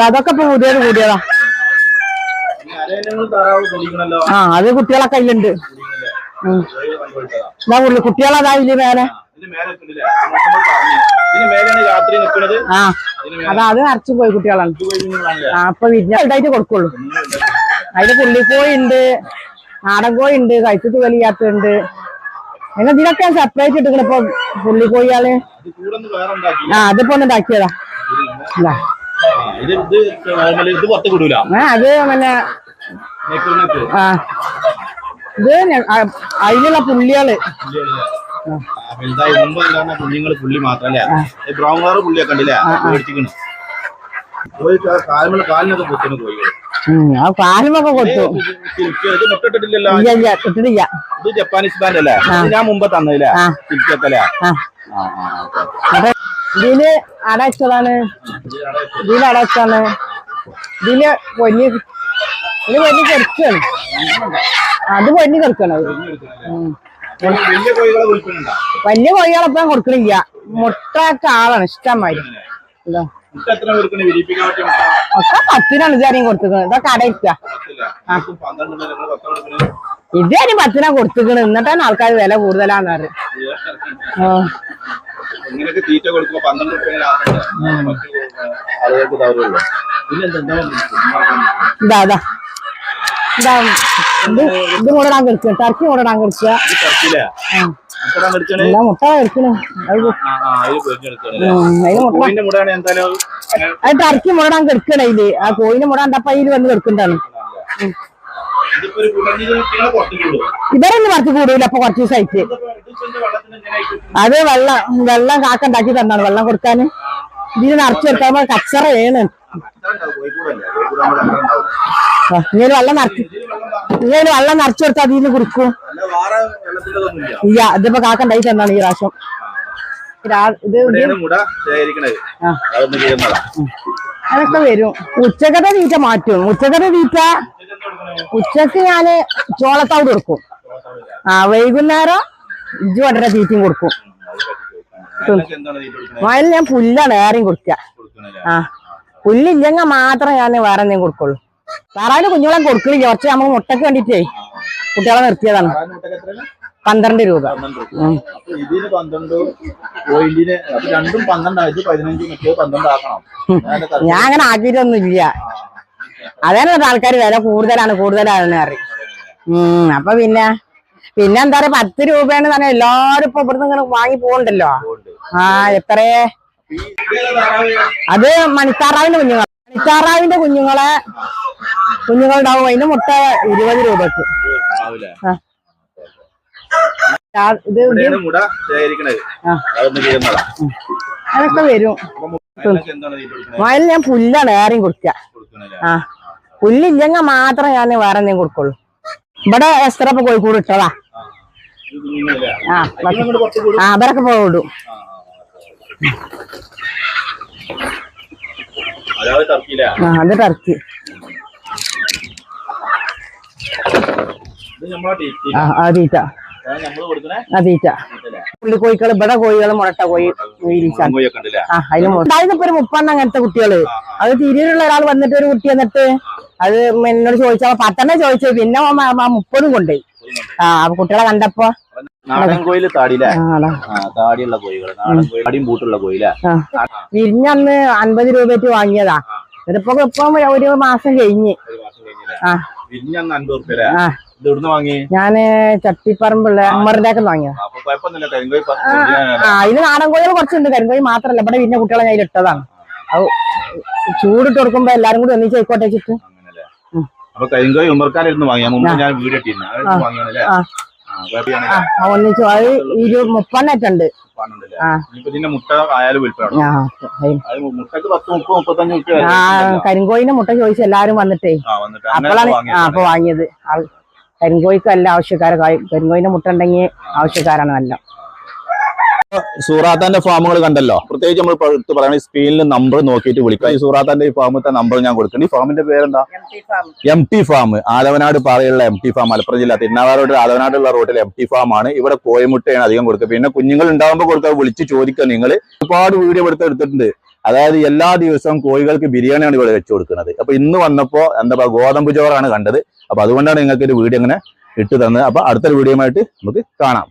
അതൊക്കെ ഇപ്പൊ പുതിയത് കൂടിയതാ ആ അത് കുട്ടികളെ കയ്യിലുണ്ട് ഉം. ഇതാ ഉള്ളു കുട്ടികളതാ ഇതിൽ മേലെ. ആ അതാ അത് നിറച്ചു പോയി കുട്ടികളാണ്? ആ അപ്പൊ വിരിഞ്ഞ ഇതായിട്ട് കൊടുക്കുള്ളൂ. അതിൽ പുള്ളിക്കോഴി ഉണ്ട് നാടൻ കോഴി ഉണ്ട് കഴിച്ചിട്ട് വലിയാത്തുണ്ട് നിങ്ങൾ ഇതിനൊക്കെ സെപ്പറേറ്റ് ഇട്ടിക്കണ ഇപ്പൊ പുള്ളിക്കോഴിയാൾ ആ അതിപ്പോ ഒന്ന് ഉണ്ടാക്കിയതാ ഇത് ഇത് നോർമൽ ഇത് പുറത്ത് വിടൂല ആ അത് പിന്നെ ആ. ഇത് അതിലുള്ള പുള്ളികൾ. മുമ്പ് കുഞ്ഞുങ്ങൾ പുള്ളി മാത്രം അല്ലേ ഈ ബ്രൗൺ കളർ പുള്ളിയൊക്കെ ഉണ്ടല്ലേ മേടിച്ചിക്കണ് പോയി കാലുമുള്ള കാലിനൊക്കെ കുത്തുന്നു കോഴികൾ ഉം, ആ കാലുമൊക്കെ കൊടുത്തു ഇത് ഇട്ടിട്ടില്ല. ജപ്പാനീസ് ബാൻഡ് അല്ലേ? ഞാൻ മുമ്പ് തന്നില്ലേ ഇതിൽ അടച്ചതാണ് ഇതിൽ അടച്ചാണ് ഇതിൽ പൊന്നി ഇത് പൊന്നി കെടുക്കാണ്. അത് പൊന്നി കെടുക്കണം. വലിയ കോഴികളെപ്പം കൊടുക്കണില്ല. മുട്ട ഒക്കെ ആളാണ് ഇഷ്ടമായി ഒക്കെ പത്തിനാണ് ഇതാരെയും കൊടുത്തിക്കണത് ഇതൊക്കെ അടയിക്ക ഇതാരും പത്തിനാ കൊടുത്തിക്കണ് എന്നിട്ടാണ് ആൾക്കാർ വില കൂടുതലാന്ന് പറയും ആ. ഇങ്ങനെയൊക്കെ തീറ്റ കൊടുക്കുമ്പോ പന്ത്രണ്ട് റുപ്യ ആളുകൾക്ക് തവരുള്ളൂ ഇതാ ഇതാ. ഇതാ ഇത് ഇത് മുടടാൻ കിടക്കുക ടർക്കി മുടാൻ കിടക്കുക മുട്ട അത് ഇത് അത് ടർക്കി മുടടാൻ കിടക്കണ ഇതിൽ. ആ കോയിന് മുടാൻ തപ്പ ഇതിൽ വന്ന് കിടക്കണ്ടാണ്. ഇവരൊന്നും കുറച്ച് കൂടൂല അപ്പൊ കുറച്ച് ദിവസമായിട്ട് അത് വെള്ളം വെള്ളം കാക്ക ഉണ്ടാക്കി തന്നാണ്. വെള്ളം കൊടുക്കാന്. ഇതിന് നിറച്ചു കൊടുക്കാൻ കച്ചറ വേണ് ഇങ്ങനെ വെള്ളം നിറച്ചു ഇങ്ങനെ വെള്ളം നിറച്ചു കൊടുത്താൽ കുടിക്കും. അല്ല വേറെ വെള്ളത്തിലൊന്നുമില്ല ഇല്ല. ഇതിപ്പോ കാക്ക ഉണ്ടാക്കി തന്നാണ് ഈ പ്രാവശ്യം. അതൊക്കെ വരും. ഉച്ചക്കത്തെ തീറ്റ മാറ്റും. ഉച്ചക്കത്തെ തീറ്റ ഉച്ചയ്ക്ക് ഞാൻ ചോളത്താവ് കൊടുക്കും. ആ വൈകുന്നേരം ഇഞ്ചി വടര തീറ്റയും കൊടുക്കും. വയലിൽ ഞാൻ പുല്ലാണ് ഏറെയും കൊടുക്കുക ആ പുല്ലില്ലെങ്കിൽ മാത്രം ഞാൻ വേറെ എന്തെങ്കിലും കൊടുക്കുള്ളൂ. താറാവിന് കുഞ്ഞുങ്ങളെ കൊടുക്കണില്ല. കുറച്ച് നമ്മൾ മുട്ടക്ക് വേണ്ടിട്ടേ കുട്ടികളെ നിർത്തിയതാണ്. പന്ത്രണ്ട് രൂപ. പന്ത്രണ്ട് റുപ്യ. അപ്പൊ ഇതിന് പന്ത്രണ്ട് പോയിന്റിന് രണ്ടും പന്ത്രണ്ടാണ് ഇത് പതിനഞ്ച് മറ്റേ പന്ത്രണ്ട് ആക്കണം ഞാൻ അങ്ങനെ ആക്കിയിട്ടൊന്നും ഇല്ല അതന്നെ ആൾക്കാർ വില കൂടുതലാണ് കൂടുതലാണെന്ന് പറയും. ഉം അപ്പൊ പിന്നെ പിന്നെ എന്താ പറയാ പത്ത് രൂപയാണ് തന്നെ എല്ലാരും ഇപ്പൊ ഇവിടുന്ന് ഇങ്ങനെ വാങ്ങി പോകണ്ടല്ലോ ആ എത്രയെ? അത് മണിത്താറാവിന്റെ കുഞ്ഞുങ്ങൾ. മണിത്താറാവിന്റെ കുഞ്ഞുങ്ങളെ കുഞ്ഞുങ്ങളുണ്ടാവും. അതിന്റെ മുട്ട ഇരുപത് രൂപക്ക്. ഇത് അതൊക്കെ വരും? വയലിൽ ഞാൻ പുല്ലാണ് ഏറെയും കൊടുക്കുക? ആ. പുല്ലില്ലെങ്കിൽ മാത്രം ഞാൻ വേറെ എന്തെങ്കിലും കൊടുക്കുള്ളൂ. ഇവിടെ എത്ര ഇപ്പൊ കോഴിക്കോട് ഇട്ടതാ. ആ. ആ ഇവരൊക്കെ പോയിടും ആ, അത് ടർക്കി. ആ ആ തീറ്റ അതാണ് നമ്മൾ ആ തീറ്റ. ഇതല്ലേ? പുള്ളി കോഴികൾ ഇവിടെ കോഴികൾ മുരട്ട കോഴി അതിനൊപ്പം ആ അതിന് ഒരു മുപ്പെണ്ണം അങ്ങനത്തെ കുട്ടികൾ. അത് തിരിയിലുള്ള ഒരാൾ വന്നിട്ട് ഒരു കുട്ടി വന്നിട്ട് അത് എന്നോട് ചോദിച്ചാൽ പത്തെണ്ണം ചോദിച്ചു. പിന്നെ മുപ്പതും കൊണ്ടുപോയി. ആ കുട്ടികളെ കണ്ടപ്പോ നാടൻ കോയിൽ താടിയിലെ ആ, ആ താടിയുള്ള കോഴികൾ നാടൻ കോഴി താടിയും പൂട്ടുള്ള കോയിലെ ആ. വിരിഞ്ഞന്ന് അൻപത് രൂപ വാങ്ങിയതാ. ഇതിപ്പോ ഇപ്പം ഒരു മാസം കഴിഞ്ഞ്. ആ. വിരിഞ്ഞന്ന് അൻപത് റുപ്യ ഇത് ഇവിടുന്ന് വാങ്ങി? ഞാൻ ചട്ടിപ്പറമ്പുള്ള അമ്മറിന്റെയൊക്കെ വാങ്ങിയത്. ഇതിന് നാടൻ കോഴികൾ കുറച്ചുണ്ട്. കരിങ്കോഴി മാത്രല്ല. ഇവിടെ പിന്നെ കുട്ടികളെ ഞാൻ ഇട്ടതാണ്. അത് ചൂടിട്ട് കൊടുക്കുമ്പോ എല്ലാരും കൂടി ഒന്നിച്ച് ആയിക്കോട്ടെ വെച്ചിട്ട്. അപ്പൊ കരിങ്കോഴി ഉമ്മർക്കാലിരുന്ന് വാങ്ങിയ മുമ്പ് ഞാൻ വീട് ഇട്ടിരുന്നു. അത് വാങ്ങിയാണല്ലേ ഒന്നിച്ച് അത് ഇരു മുപ്പണ്ണറ്റുണ്ട് കരിങ്കോയിന്റെ മുട്ട ചോദിച്ചു എല്ലാരും വന്നിട്ടേ. അപ്പോഴാണ് അപ്പൊ വാങ്ങിയത്. കരിങ്കോയ്ക്ക് ആവശ്യക്കാരെ കരിങ്കോയിന്റെ മുട്ട ഉണ്ടെങ്കിൽ ആവശ്യക്കാരാണ് നല്ല. സൂറാത്താന്റെ ഫാമുകൾ കണ്ടല്ലോ. പ്രത്യേകിച്ച് നമ്മൾ എടുത്ത് പറയുന്നത് സ്ക്രീനിൽ നമ്പർ നോക്കിയിട്ട് വിളിക്കാം ഈ സൂറാത്താന്റെ ഈ ഫാമത്തെ നമ്പർ ഞാൻ കൊടുക്കുന്നുണ്ട്. ഈ ഫാമിന്റെ പേരെന്താ? എം ടി ഫാം ആലവനാട് പാറയുള്ള എം ടി ഫാം മലപ്പുറം ജില്ല. തിരുനാവായ റോഡ് ആലവനാടുള്ള റോഡിൽ എം ടി ഫാം ആണ്. ഇവിടെ കോയമുട്ടയാണ് അധികം കൊടുക്കുക. പിന്നെ കുഞ്ഞുങ്ങൾ ഉണ്ടാകുമ്പോൾ കൊടുക്കുക. വിളിച്ച് ചോദിക്കുക നിങ്ങൾ ഒരുപാട് വീഡിയോ എടുത്ത് എടുത്തിട്ടുണ്ട്. അതായത് എല്ലാ ദിവസവും കോഴികൾക്ക് ബിരിയാണിയാണ് ഇവിടെ വെച്ച് കൊടുക്കുന്നത്. അപ്പൊ ഇന്ന് വന്നപ്പോ എന്താ പറയുക ഗോതമ്പ് ചോറാണ് കണ്ടത്. അപ്പൊ അതുകൊണ്ടാണ് നിങ്ങൾക്ക് ഒരു വീഡിയോ ഇങ്ങനെ ഇട്ട് തന്നത്. അപ്പൊ അടുത്തൊരു വീഡിയോ ആയിട്ട് നമുക്ക് കാണാം.